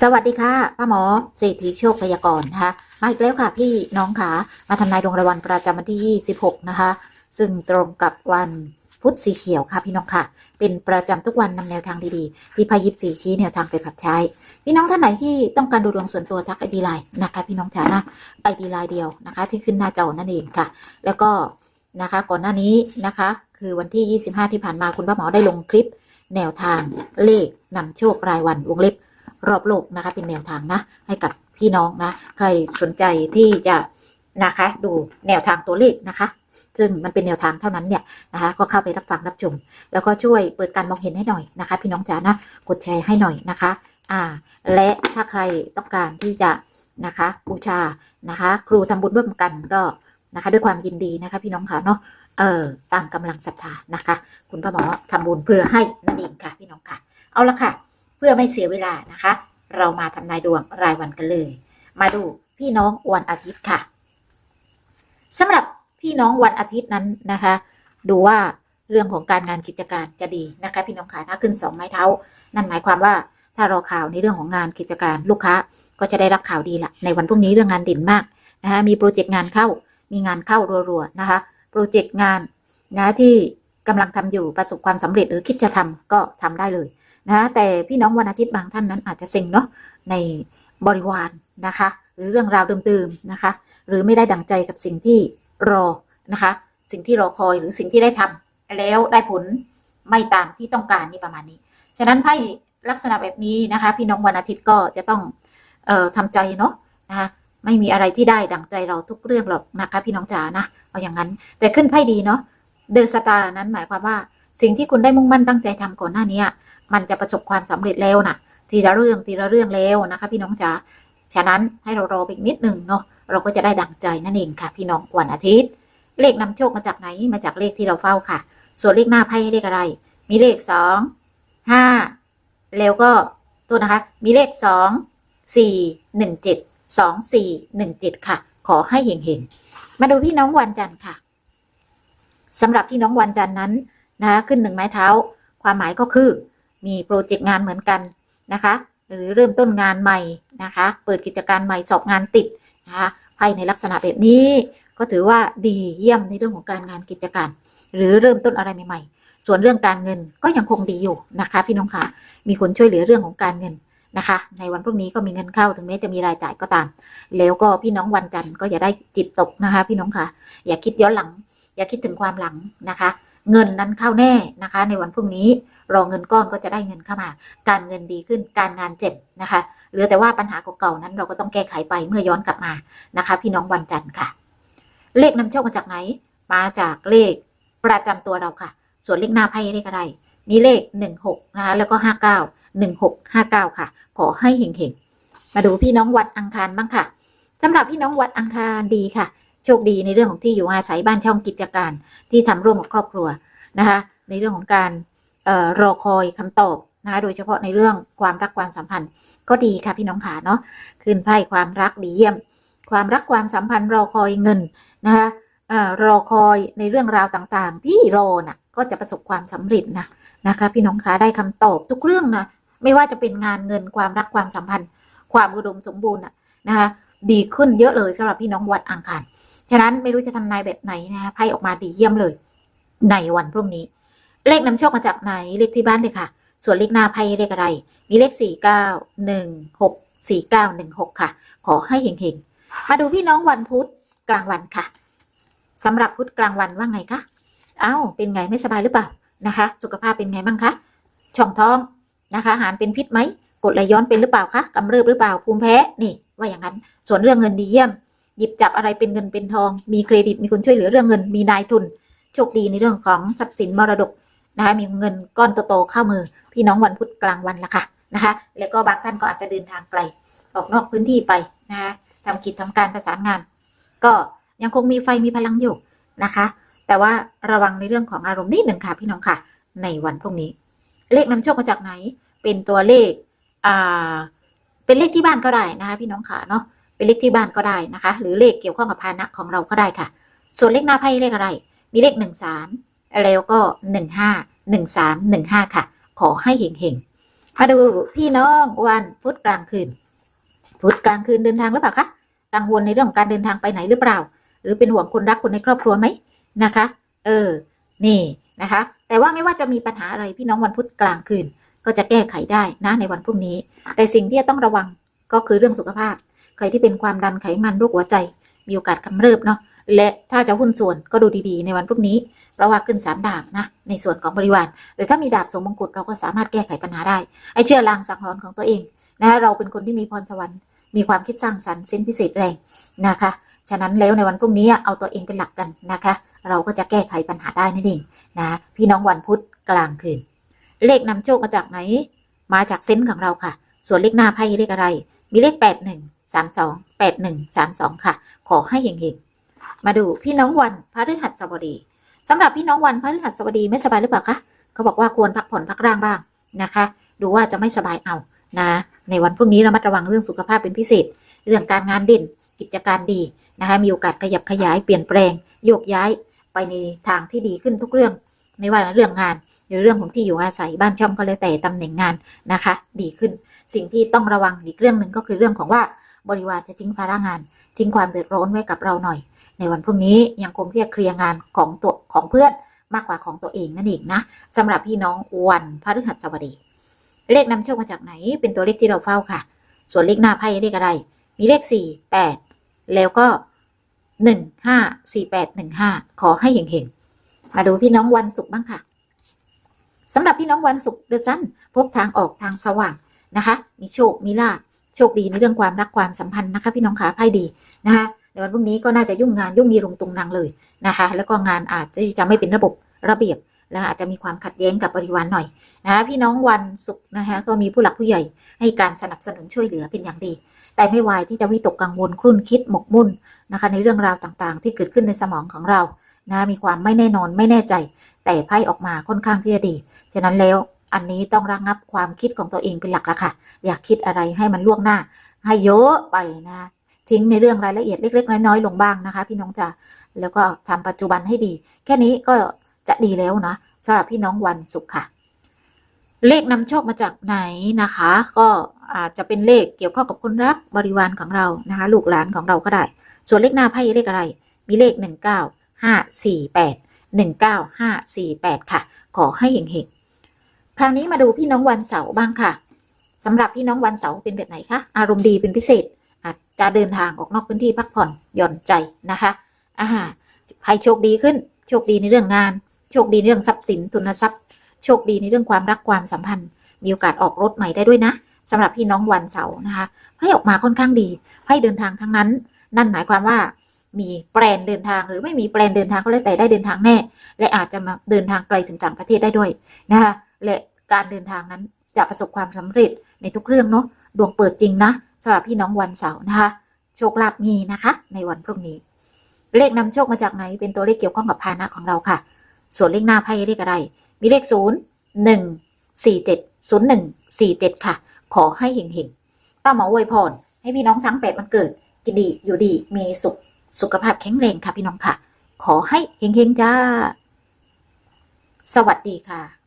สวัสดีค่ะป้าหมอเศรษฐีโชคพยากรณ์นะคะมาอีกแล้วค่ะ พี่น้องขามาทำนายดวงรายวันประจำวันที่ 26 นะคะ ซึ่งตรงกับวันพุธสีเขียวค่ะพี่น้องค่ะ เป็นประจำทุกวันนำแนวทางดีๆ ที่พายิบสีชี้แนวทางไปผัดใช้ พี่น้องท่านไหนที่ต้องการดูดวงส่วนตัวทักไอดีไลน์นะคะ พี่น้องจ๋านะไอดีไลน์เดียวนะคะ ที่ขึ้นหน้าจอนั่นเองค่ะ แล้วก็นะคะก่อนหน้านี้นะคะ คือวันที่ 25 ที่ผ่านมาคุณป้าหมอได้ลงคลิป แนวทางเลขนำโชครายวันวงเล็บ รอบโลกนะคะ เป็นแนวทางนะ ให้กับพี่น้องนะ ใครสนใจที่จะนะคะ ดูแนวทางตัวเลขนะคะ ซึ่งมันเป็นแนวทางเท่านั้นเนี่ยนะคะ ก็เข้าไปรับฟังรับชม แล้วก็ช่วยเปิดการมองเห็นให้หน่อยนะคะ พี่น้องจ๋านะ กดแชร์ให้หน่อยนะคะ อ่า และถ้าใครต้องการที่จะนะคะบูชานะคะ ครูทำบุญร่วมกันก็นะคะ ด้วยความยินดีนะคะ พี่น้องค่ะเนาะเออตามกำลังศรัทธานะคะ คุณพ่อหมอทำบุญเพื่อให้นั่นเองค่ะ พี่น้องค่ะ เอาละค่ะ เพื่อไม่เสียเวลานะคะ เรามาทำนายดวงรายวันกันเลย มาดูพี่น้องวันอาทิตย์ค่ะสำหรับพี่น้องวันอาทิตย์นั้นนะคะ ดูว่าเรื่องของการงานกิจการจะดีนะคะ พี่น้องขาถ้าขึ้นสองไม้เท้า นั่นหมายความว่าถ้ารอข่าวในเรื่องของงานกิจการลูกค้าก็จะได้รับข่าวดีละในวันพรุ่งนี้เรื่องงานเด่นมากนะคะมีโปรเจกต์งานเข้ามีงานเข้ารัวๆนะคะโปรเจกต์งานนะที่กำลังทำอยู่ประสบความสำเร็จหรือคิดจะทำก็ทำได้เลย นะแต่พี่น้องวันอาทิตย์บางท่านนั้นอาจจะเซ็งเนาะในบริวารนะคะ หรือเรื่องราวเดิมๆนะคะ หรือไม่ได้ดังใจกับสิ่งที่รอนะคะ สิ่งที่รอคอยหรือสิ่งที่ได้ทำแล้วได้ผลไม่ตามที่ต้องการนี่ประมาณนี้ ฉะนั้นไพ่ลักษณะแบบนี้นะคะ พี่น้องวันอาทิตย์ก็จะต้องเอ่อทำใจเนาะนะคะไม่มีอะไรที่ได้ดังใจเราทุกเรื่องหรอกนะคะ พี่น้องจ๋านะเอาอย่างนั้น แต่ขึ้นไพ่ดีเนาะเดอะสตาร์นั้นหมายความว่าสิ่งที่คุณได้มุ่งมั่นตั้งใจทำก่อนหน้านี้ มันจะประสบความสำเร็จแล้วนะทีละเรื่องทีละเรื่องแล้วนะคะ พี่น้องจ๋าฉะนั้นให้เรารออีกนิดหนึ่งเนาะเราก็จะได้ดังใจนั่นเองค่ะ พี่น้องวันอาทิตย์ เลขนำโชคมาจากไหนมาจากเลขที่เราเฝ้าค่ะ ส่วนเลขหน้าไพ่เลขอะไร มีเลขสองห้าแล้วก็ตัวนะคะ มีเลขสองสี่หนึ่งเจ็ดสองสี่หนึ่งเจ็ดค่ะ ขอให้เฮงๆมาดูพี่น้องวันจันทร์ค่ะสำหรับพี่น้องวันจันทร์นั้นนะคะขึ้นหนึ่งไม้เท้า ความหมายก็คือ มีโปรเจกต์งานเหมือนกันนะคะ หรือเริ่มต้นงานใหม่นะคะ เปิดกิจการใหม่สอบงานติดนะคะไพ่ในลักษณะแบบนี้ก็ถือว่าดีเยี่ยมในเรื่องของการงานกิจการ หรือเริ่มต้นอะไรใหม่ๆ ส่วนเรื่องการเงินก็ยังคงดีอยู่นะคะพี่น้องคะมีคนช่วยเหลือเรื่องของการเงินนะคะ ในวันพรุ่งนี้ก็มีเงินเข้าถึงแม้จะมีรายจ่ายก็ตาม แล้วก็พี่น้องวันจันทร์ก็อย่าได้จิตตกนะคะ พี่น้องคะอย่าคิดย้อนหลัง อย่าคิดถึงความหลังนะคะ เงินนั้นเข้าแน่นะคะ ในวันพรุ่งนี้ รอเงินก้อนก็จะได้เงินเข้ามา การเงินดีขึ้นการงานเจ็บนะคะเหลือแต่ว่าปัญหาเก่าๆนั้นเราก็ต้องแก้ไขไปเมื่อย้อนกลับมานะคะ พี่น้องวันจันทร์ค่ะ เลขนำโชคมาจากไหน มาจากเลขประจำตัวเราค่ะ ส่วนเลขหน้าไพ่เลขอะไร มีเลขหนึ่งหกนะคะแล้วก็ห้าเก้าหนึ่งหกห้าเก้าค่ะ ขอให้เฮงๆมาดูพี่น้องวัดอังคารบ้างค่ะสำหรับพี่น้องวัดอังคารดีค่ะโชคดีในเรื่องของที่อยู่อาศัยบ้านช่องกิจการที่ทำร่วมกับครอบครัวนะคะ ในเรื่องของการ รอคอยคำตอบนะคะโดยเฉพาะในเรื่องความรักความสัมพันธ์ก็ดีค่ะพี่น้องขาเนาะขึ้นไพ่ความรักดีเยี่ยม ความรักความสัมพันธ์รอคอยเงินนะคะรอคอยในเรื่องราวต่างๆ ที่รอน่ะก็จะประสบความสำเร็จนะนะคะพี่น้องขาได้คำตอบทุกเรื่องนะไม่ว่าจะเป็นงานเงินความรักความสัมพันธ์ ความอุดมสมบูรณ์นะนะคะดีขึ้นเยอะเลยสำหรับพี่น้องวัดอังคารฉะนั้นไม่รู้จะทำนายแบบไหนนะคะไพ่ออกมาดีเยี่ยมเลย ในวันพรุ่งนี้ เลขนำโชคมาจากไหนเลขที่บ้านเลยค่ะ ส่วนเลขหน้าไพ่เลขอะไร มีเลขสี่เก้าหนึ่งหกสี่เก้าหนึ่งหกค่ะ ขอให้เฮงๆ มาดูพี่น้องวันพุธกลางวันค่ะสำหรับพุธกลางวันว่าไงคะเอ้าเป็นไงไม่สบายหรือเปล่านะคะ สุขภาพเป็นไงบ้างคะช่องท้องนะคะอาหารเป็นพิษไหมกดไหลย้อนเป็นหรือเปล่าคะกำเริบหรือเปล่าภูมิแพ้นี่ว่าอย่างนั้น ส่วนเรื่องเงินดีเยี่ยม หยิบจับอะไรเป็นเงินเป็นทอง มีเครดิตมีคนช่วยเหลือเรื่องเงิน มีนายทุนโชคดีในเรื่องของทรัพย์สินมรดก นะคะมีเงินก้อนโตๆเข้ามือ พี่น้องวันพุธกลางวันละค่ะนะคะ แล้วก็บางท่านก็อาจจะเดินทางไกล ออกนอกพื้นที่ไปนะคะทำกิจทำการประสานงาน ก็ยังคงมีไฟมีพลังอยู่นะคะ แต่ว่าระวังในเรื่องของอารมณ์นิดหนึ่งค่ะพี่น้องค่ะ ในวันพรุ่งนี้ เลขนำโชคมาจากไหน เป็นตัวเลขอ่าเป็นเลขที่บ้านก็ได้นะคะ พี่น้องค่ะเนาะเป็นเลขที่บ้านก็ได้นะคะ หรือเลขเกี่ยวข้องกับพานะของเราก็ได้ค่ะ ส่วนเลขหน้าไพ่เลขอะไร มีเลขหนึ่งสาม แล้วก็หนึ่งห้าหนึ่งสามหนึ่งห้าค่ะ ขอให้เฮงๆมาดูพี่น้องวันพุธกลางคืน พุธกลางคืนเดินทางหรือเปล่าคะกังวลในเรื่องของการเดินทางไปไหนหรือเปล่า หรือเป็นห่วงคนรักคนในครอบครัวไหมนะคะ เออ นี่นะคะ แต่ว่าไม่ว่าจะมีปัญหาอะไรพี่น้องวันพุธกลางคืน ก็จะแก้ไขได้นะในวันพรุ่งนี้ แต่สิ่งที่จะต้องระวังก็คือเรื่องสุขภาพ ใครที่เป็นความดันไขมันโรคหัวใจ มีโอกาสกำเริบเนาะและถ้าจะหุ้นส่วนก็ดูดีๆ ในวันพรุ่งนี้ เราว่าขึ้นสามดาบนะ ในส่วนของบริวาร หรือถ้ามีดาบสมมงกุฎเราก็สามารถแก้ไขปัญหาได้ ไอ้เชื่อลางสังหรณ์ของตัวเองนะเราเป็นคนที่มีพรสวรรค์ มีความคิดสร้างสรรค์เส้นพิเศษแรงนะคะ ฉะนั้นแล้วในวันพรุ่งนี้เอาตัวเองเป็นหลักกันนะคะ เราก็จะแก้ไขปัญหาได้นั่นเองนะ พี่น้องวันพุธกลางคืน เลขนำโชคมาจากไหน มาจากเซนส์ของเราค่ะ ส่วนเลขหน้าไพ่เลขอะไร มีเลข8 1 3 2 8 1 3 2ค่ะ ขอให้เฮงๆมาดูพี่น้องวันพฤหัสบดี สำหรับพี่น้องวันพฤหัสบดีไม่สบายหรือเปล่าคะเขาบอกว่าควรพักผ่อนพักร่างบ้างนะคะ ดูว่าจะไม่สบายเอานะในวันพรุ่งนี้ระมัดระวังเรื่องสุขภาพเป็นพิเศษ เรื่องการงานเด่นกิจการดีนะคะมีโอกาสขยับขยายเปลี่ยนแปลง โยกย้ายไปในทางที่ดีขึ้นทุกเรื่องไม่ว่าเรื่องงานหรือเรื่องของที่อยู่อาศัยบ้านช่องก็แล้วแต่ตำแหน่งงานนะคะ ดีขึ้น สิ่งที่ต้องระวังอีกเรื่องหนึ่งก็คือเรื่องของว่าบริวารจะทิ้งภาระงาน ทิ้งความเดือดร้อนไว้กับเราหน่อย ในวันพรุ่งนี้ยังคงที่จะเคลียร์งานของตัวของเพื่อนมากกว่าของตัวเองนั่นเองนะสำหรับพี่น้องวันพฤหัสบดี เลขนำโชคมาจากไหน เป็นตัวเลขที่เราเฝ้าค่ะ ส่วนเลขหน้าไพ่เลขอะไร มีเลขสี่แปดแล้วก็หนึ่งห้าสี่แปดหนึ่งห้าขอให้เห็งๆมาดูพี่น้องวันศุกร์บ้างค่ะสำหรับพี่น้องวันศุกร์เดือนสั้นพบทางออกทางสว่างนะคะ มีโชคมีลาภโชคดีในเรื่องความรักความสัมพันธ์นะคะ พี่น้องขาไพ่ดีนะคะ ในวันพรุ่งนี้ก็น่าจะยุ่งงานยุ่งยีรุงตุงนางเลยนะคะ แล้วก็งานอาจจะจะไม่เป็นระบบระเบียบและอาจจะมีความขัดแย้งกับบริวารหน่อยนะคะพี่น้องวันศุกร์นะคะก็มีผู้หลักผู้ใหญ่ให้การสนับสนุนช่วยเหลือเป็นอย่างดี แต่ไม่วายที่จะวิตกกังวลครุ่นคิดหมกมุ่นนะคะ ในเรื่องราวต่างๆ ที่เกิดขึ้นในสมองของเรานะมีความไม่แน่นอนไม่แน่ใจ แต่ไพ่ออกมาค่อนข้างที่จะดีฉะนั้นแล้วอันนี้ต้องระงับความคิดของตัวเองเป็นหลักละค่ะ อยากคิดอะไรให้มันล่วงหน้า ให้เยอะไปนะ ทิ้งในเรื่องรายละเอียดเล็ก ๆ น้อยๆลงบ้างนะคะ พี่น้องจ๋าแล้วก็ทำปัจจุบันให้ดี แค่นี้ก็จะดีแล้วนะสำหรับพี่น้องวันศุกร์ค่ะ เลขนำโชคมาจากไหนนะคะ ก็อาจจะเป็นเลขเกี่ยวข้องกับคนรักบริวารของเรานะคะ ลูกหลานของเราก็ได้ ส่วนเลขหน้าไพ่เลขอะไร มีเลขหนึ่งเก้าห้าสี่แปดหนึ่งเก้าห้าสี่แปดค่ะ ขอให้เฮงๆคราวนี้มาดูพี่น้องวันเสาร์บ้างค่ะสำหรับพี่น้องวันเสาร์เป็นแบบไหนคะอารมณ์ดีเป็นพิเศษ จะเดินทางออกนอกพื้นที่พักผ่อนหย่อนใจนะคะอ่าให้โชคดีขึ้น โชคดีในเรื่องงาน โชคดีในเรื่องทรัพย์สินทุนทรัพย์ โชคดีในเรื่องความรักความสัมพันธ์ มีโอกาสออกรถใหม่ได้ด้วยนะสำหรับพี่น้องวันเสาร์นะคะให้ออกมาค่อนข้างดี ให้เดินทางทั้งนั้น นั่นหมายความว่ามีแปลนเดินทางหรือไม่มีแปลนเดินทางก็แล้วแต่ได้เดินทางแน่ และอาจจะมาเดินทางไกลถึงต่างประเทศได้ด้วยนะคะและการเดินทางนั้นจะประสบความสำเร็จในทุกเรื่องเนาะดวงเปิดจริงนะ สำหรับพี่น้องวันเสาร์นะคะ โชคลาภมีนะคะ ในวันพรุ่งนี้ เลขนำโชคมาจากไหนเป็นตัวเลขเกี่ยวข้องกับพานะของเราค่ะ ส่วนเลขหน้าไพ่เลขอะไร มีเลขศูนย์หนึ่งสี่เจ็ดศูนย์หนึ่งสี่เจ็ดค่ะ ขอให้เห็งๆป้าหมออวยพรให้พี่น้องทั้งแปดมันเกิด กินดีอยู่ดีมีสุขสุขภาพแข็งแรงค่ะพี่น้องค่ะ ขอให้เฮงๆจ้า สวัสดีค่ะ